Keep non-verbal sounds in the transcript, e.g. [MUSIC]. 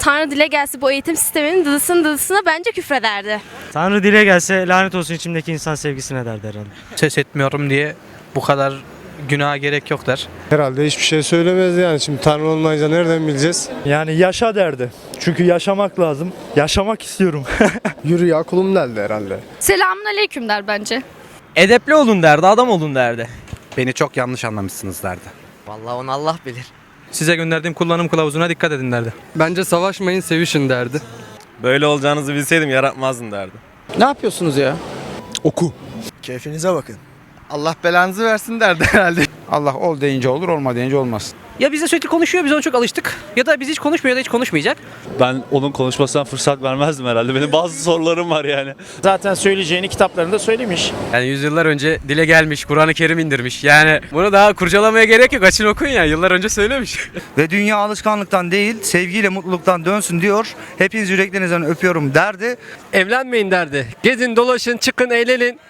Tanrı dile gelse bu eğitim sisteminin dıdısını dıdısına bence küfrederdi. Tanrı dile gelse lanet olsun içimdeki insan sevgisine derdi herhalde. Ses etmiyorum diye bu kadar günaha gerek yok der. Herhalde hiçbir şey söylemez yani. Şimdi Tanrı olmayınca nereden bileceğiz? Yani yaşa derdi. Çünkü yaşamak lazım. Yaşamak istiyorum. [LAUGHS] Yürü ya kulum derdi herhalde. Selamun aleyküm der bence. Edepli olun derdi, adam olun derdi. Beni çok yanlış anlamışsınız derdi. Vallahi onu Allah bilir. Size gönderdiğim kullanım kılavuzuna dikkat edin derdi. Bence savaşmayın sevişin derdi. Böyle olacağınızı bilseydim yaratmazdım derdi. Ne yapıyorsunuz ya? Oku. Keyfinize bakın. Allah belanızı versin derdi herhalde. Allah ol deyince olur, olma deyince olmaz. Ya bize sürekli konuşuyor, biz ona çok alıştık. Ya da biz hiç konuşmuyor ya da hiç konuşmayacak. Ben onun konuşmasına fırsat vermezdim herhalde. Benim bazı sorularım var yani. Zaten söyleyeceğini kitaplarında söylemiş. Yani yüzyıllar önce dile gelmiş, Kur'an-ı Kerim indirmiş. Yani bunu daha kurcalamaya gerek yok. Açın okuyun ya. Yıllar önce söylemiş. [LAUGHS] Ve dünya alışkanlıktan değil, sevgiyle mutluluktan dönsün diyor. Hepiniz yüreklerinizden öpüyorum derdi. Evlenmeyin derdi. Gezin dolaşın çıkın eğlenin.